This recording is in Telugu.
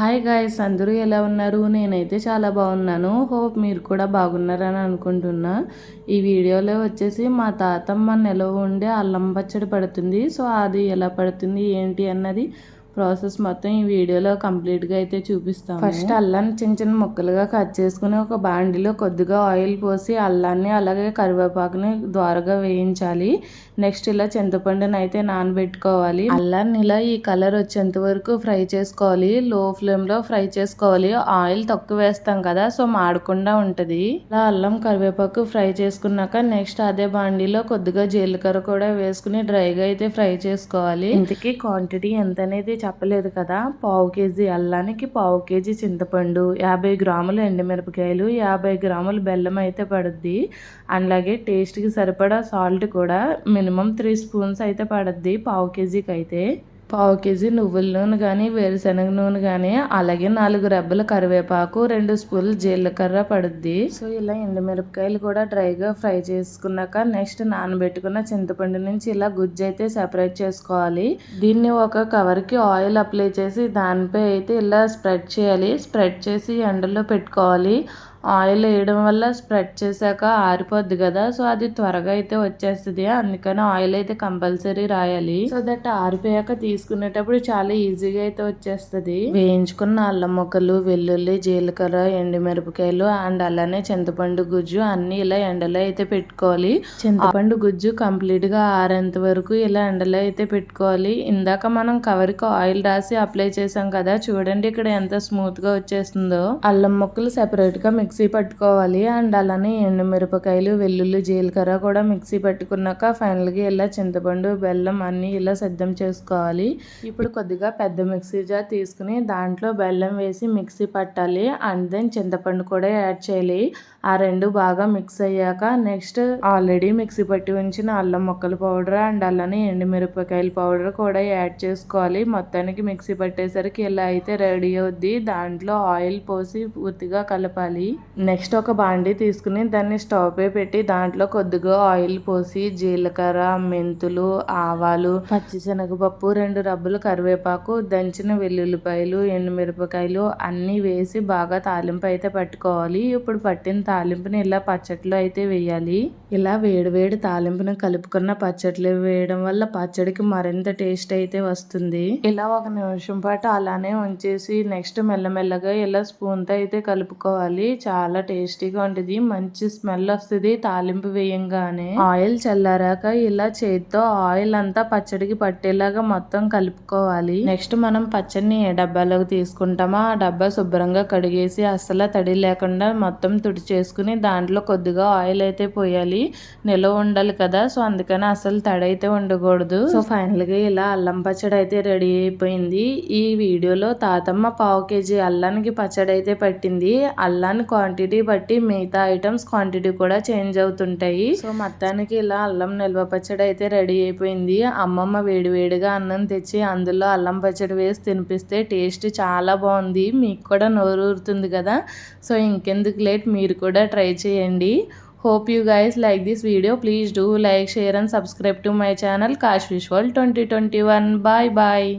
హాయ్ గాయస్ అందరూ ఎలా ఉన్నారు? నేనైతే చాలా బాగున్నాను. హోప్ మీరు కూడా బాగున్నారని అనుకుంటున్నా. ఈ వీడియోలో వచ్చేసి మా తాతమ్మ నెల ఉండే అల్లం పచ్చడి పడుతుంది. సో అది ఎలా పడుతుంది ఏంటి అన్నది ప్రాసెస్ మొత్తం ఈ వీడియోలో కంప్లీట్గా అయితే చూపిస్తాను ఫస్ట్ అల్లాన్ని చిన్న చిన్న ముక్కలుగా కట్ చేసుకుని ఒక బాండిలో కొద్దిగా ఆయిల్ పోసి అల్లాన్ని అలాగే కరివేపాకుని ద్వారగా వేయించాలి. నెక్స్ట్ ఇలా చింతపండుని అయితే నానబెట్టుకోవాలి. అల్లాన్ని ఇలా ఈ కలర్ వచ్చేంత వరకు ఫ్రై చేసుకోవాలి. లో ఫ్లేమ్లో ఫ్రై చేసుకోవాలి. ఆయిల్ తక్కువ వేస్తాం కదా సో మాడకుండా ఉంటుంది. ఇలా అల్లం కరివేపాకు ఫ్రై చేసుకున్నాక నెక్స్ట్ అదే బాండీలో కొద్దిగా జీలకర్ర కూడా వేసుకుని డ్రైగా అయితే ఫ్రై చేసుకోవాలి. ఇంతకీ క్వాంటిటీ ఎంత అనేది చెప్పలేదు కదా. పావు కేజీ అల్లానికి పావు కేజీ చింతపండు యాభై గ్రాములు ఎండుమిరపకాయలు యాభై గ్రాములు బెల్లం అయితే పడుద్ది. అలాగే టేస్ట్కి సరిపడా సాల్ట్ కూడా మినిమం త్రీ స్పూన్స్ అయితే పడుద్ది పావు కేజీకి అయితే పావు కేజీ నువ్వుల నూనె కానీ వేరుశనగ నూనె కానీ అలాగే నాలుగు రెబ్బల కరివేపాకు రెండు స్పూన్లు జీలకర్ర పడుద్ది. సో ఇలా ఎండుమిరపకాయలు కూడా డ్రైగా ఫ్రై చేసుకున్నాక నెక్స్ట్ నానబెట్టుకున్న చింతపండు నుంచి ఇలా గుజ్జు అయితే సెపరేట్ చేసుకోవాలి. దీన్ని ఒక కవర్కి ఆయిల్ అప్లై చేసి దానిపై అయితే ఇలా స్ప్రెడ్ చేయాలి. స్ప్రెడ్ చేసి ఎండలో పెట్టుకోవాలి. ఆయిల్ వేయడం వల్ల స్ప్రెడ్ చేశాక ఆరిపోద్ది కదా సో అది త్వరగా అయితే వచ్చేస్తుంది. అందుకని ఆయిల్ అయితే కంపల్సరీ రాయాలి. సో దట్ ఆరిపోయాక తీసుకునేటప్పుడు చాలా ఈజీగా అయితే వచ్చేస్తుంది. వేయించుకున్న అల్లం ముక్కలు వెల్లుల్లి జీలకర్ర ఎండుమిరపకాయలు అండ్ అలానే చింతపండు గుజ్జు అన్ని ఇలా ఎండలో అయితే పెట్టుకోవాలి. చింతపండు గుజ్జు కంప్లీట్గా ఆరేంత వరకు ఇలా ఎండలో అయితే పెట్టుకోవాలి. ఇందాక మనం కవర్కి ఆయిల్ రాసి అప్లై చేసాం కదా చూడండి ఇక్కడ ఎంత స్మూత్గా వచ్చేస్తుందో. అల్లం ముక్కలు సెపరేట్గా మిక్సీ పట్టుకోవాలి. అండ్ అలానే ఎండుమిరపకాయలు వెల్లుల్లి జీలకర్ర కూడా మిక్సీ పట్టుకున్నాక ఫైనల్గా ఇలా చింతపండు బెల్లం అన్నీ ఇలా సిద్ధం చేసుకోవాలి. ఇప్పుడు కొద్దిగా పెద్ద మిక్సీ జార్ తీసుకుని దాంట్లో బెల్లం వేసి మిక్సీ పట్టాలి. అండ్ దెన్ చింతపండు కూడా యాడ్ చేయాలి. ఆ రెండు బాగా మిక్స్ అయ్యాక నెక్స్ట్ ఆల్రెడీ మిక్సీ పట్టి ఉంచిన అల్లం ముక్కల పౌడర్ అండ్ అలానే ఎండుమిరపకాయల పౌడర్ కూడా యాడ్ చేసుకోవాలి. మొత్తానికి మిక్సీ పట్టేసరికి ఇలా అయితే రెడీ అవుద్ది. దాంట్లో ఆయిల్ పోసి పూర్తిగా కలపాలి. నెక్స్ట్ ఒక బాండీ తీసుకుని దాన్ని స్టవ్ పై పెట్టి దాంట్లో కొద్దిగా ఆయిల్ పోసి జీలకర్ర మెంతులు ఆవాలు పచ్చిశనగపప్పు రెండు రబ్బలు కరివేపాకు దంచిన వెల్లుల్లిపాయలు ఎండుమిరపకాయలు అన్నీ వేసి బాగా తాలింపు అయితే పట్టుకోవాలి. ఇప్పుడు పట్టిన తాలింపుని ఇలా పచ్చట్లో అయితే వేయాలి. ఇలా వేడివేడి తాలింపుని కలుపుకున్న పచ్చట్లు వేయడం వల్ల పచ్చడికి మరింత టేస్ట్ అయితే వస్తుంది. ఇలా ఒక నిమిషం పాటు అలానే ఉంచేసి నెక్స్ట్ మెల్లమెల్లగా ఇలా స్పూన్తో అయితే కలుపుకోవాలి. చాలా టేస్టీగా ఉంటుంది. మంచి స్మెల్ వస్తుంది. తాలింపు వేయంగానే ఆయిల్ చల్లారాక ఇలా చేతితో ఆయిల్ అంతా పచ్చడికి పట్టేలాగా మొత్తం కలుపుకోవాలి. నెక్స్ట్ మనం పచ్చడిని ఏ డబ్బాలోకి తీసుకుంటామో ఆ డబ్బా శుభ్రంగా కడిగేసి అస్సలు తడి లేకుండా మొత్తం తుడి చేసుకుని దాంట్లో కొద్దిగా ఆయిల్ అయితే పోయాలి. నిల్వ ఉండాలి కదా సో అందుకని అసలు తడి అయితే ఉండకూడదు. సో ఫైనల్గా ఇలా అల్లం పచ్చడి అయితే రెడీ అయిపోయింది. ఈ వీడియోలో తాతమ్మ పావు కేజీ అల్లానికి పచ్చడి అయితే పట్టింది. అల్లాన్ని క్వాంటిటీ బట్టి మిగతా ఐటమ్స్ క్వాంటిటీ కూడా చేంజ్ అవుతుంటాయి. సో మొత్తానికి ఇలా అల్లం నిల్వ పచ్చడి అయితే రెడీ అయిపోయింది. అమ్మమ్మ వేడివేడిగా అన్నం తెచ్చి అందులో అల్లం పచ్చడి వేసి తినిపిస్తే టేస్ట్ చాలా బాగుంది. మీకు కూడా నోరు ఊరుతుంది కదా? సో ఇంకెందుకు లేట్ మీరు కూడా ట్రై చేయండి. Hope you guys like this video please do like share and subscribe to my channel Kash Visual twenty twenty one bye bye